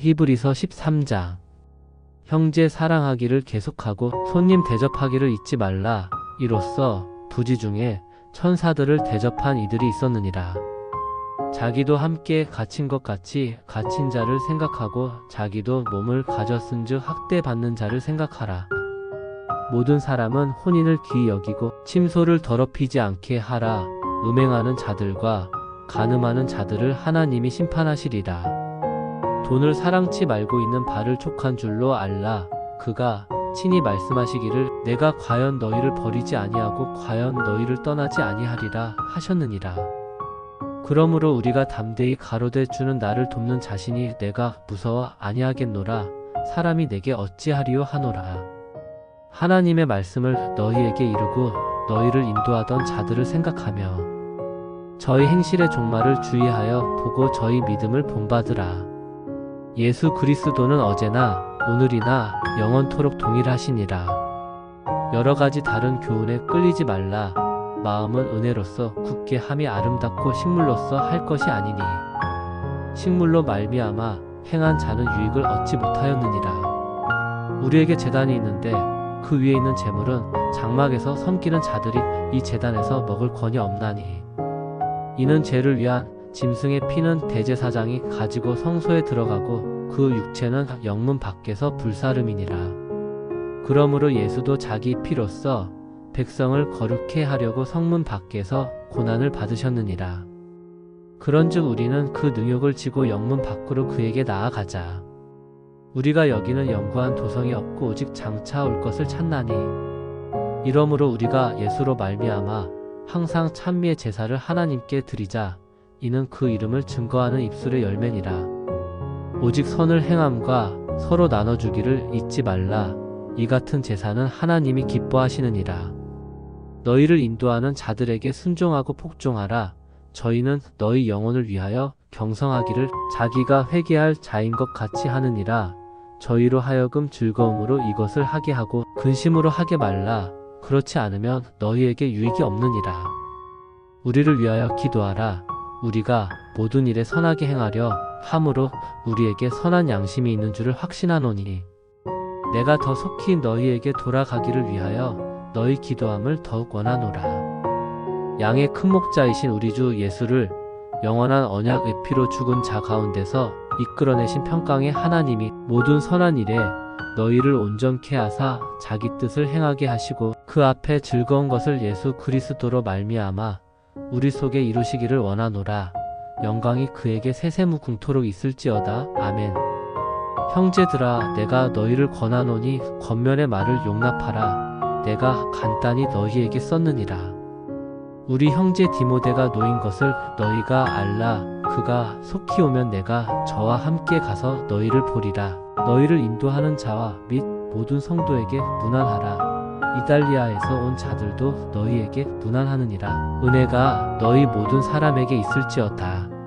히브리서 13장 형제 사랑하기를 계속하고 손님 대접하기를 잊지 말라. 이로써 부지 중에 천사들을 대접한 이들이 있었느니라. 자기도 함께 갇힌 것 같이 갇힌 자를 생각하고 자기도 몸을 가졌은즉 학대받는 자를 생각하라. 모든 사람은 혼인을 귀히 여기고 침소를 더럽히지 않게 하라. 음행하는 자들과 간음하는 자들을 하나님이 심판하시리라. 돈을 사랑치 말고 있는 발을 촉한 줄로 알라. 그가 친히 말씀하시기를 내가 과연 너희를 버리지 아니하고 과연 너희를 떠나지 아니하리라 하셨느니라. 그러므로 우리가 담대히 가로되 주는 나를 돕는 자신이 내가 무서워 아니하겠노라. 사람이 내게 어찌하리요 하노라. 하나님의 말씀을 너희에게 이루고 너희를 인도하던 자들을 생각하며 저희 행실의 종말을 주의하여 보고 저희 믿음을 본받으라. 예수 그리스도는 어제나 오늘이나 영원토록 동일하시니라. 여러 가지 다른 교훈에 끌리지 말라. 마음은 은혜로서 굳게 함이 아름답고 식물로서 할 것이 아니니 식물로 말미암아 행한 자는 유익을 얻지 못하였느니라. 우리에게 재단이 있는데 그 위에 있는 재물은 장막에서 섬기는 자들이 이 재단에서 먹을 권이 없나니 이는 죄를 위한 짐승의 피는 대제사장이 가지고 성소에 들어가고 그 육체는 영문 밖에서 불사름이니라. 그러므로 예수도 자기 피로써 백성을 거룩해 하려고 성문 밖에서 고난을 받으셨느니라. 그런즉 우리는 그 능욕을 지고 영문 밖으로 그에게 나아가자. 우리가 여기는 영구한 도성이 없고 오직 장차 올 것을 찾나니. 이러므로 우리가 예수로 말미암아 항상 찬미의 제사를 하나님께 드리자. 이는 그 이름을 증거하는 입술의 열매니라. 오직 선을 행함과 서로 나눠주기를 잊지 말라. 이 같은 제사는 하나님이 기뻐하시느니라. 너희를 인도하는 자들에게 순종하고 복종하라. 저희는 너희 영혼을 위하여 경성하기를 자기가 회개할 자인 것 같이 하느니라. 저희로 하여금 즐거움으로 이것을 하게 하고 근심으로 하게 말라. 그렇지 않으면 너희에게 유익이 없느니라. 우리를 위하여 기도하라. 우리가 모든 일에 선하게 행하려 함으로 우리에게 선한 양심이 있는 줄을 확신하노니 내가 더 속히 너희에게 돌아가기를 위하여 너희 기도함을 더욱 원하노라. 양의 큰 목자이신 우리 주 예수를 영원한 언약의 피로 죽은 자 가운데서 이끌어내신 평강의 하나님이 모든 선한 일에 너희를 온전케 하사 자기 뜻을 행하게 하시고 그 앞에 즐거운 것을 예수 그리스도로 말미암아 우리 속에 이루시기를 원하노라. 영광이 그에게 세세무 궁토록 있을지어다. 아멘. 형제들아, 내가 너희를 권하노니 겉면의 말을 용납하라. 내가 간단히 너희에게 썼느니라. 우리 형제 디모데가 놓인 것을 너희가 알라. 그가 속히 오면 내가 저와 함께 가서 너희를 보리라. 너희를 인도하는 자와 및 모든 성도에게 문안하라. 이달리아에서 온 자들도 너희에게 문안하느니라. 은혜가 너희 모든 사람에게 있을지어다.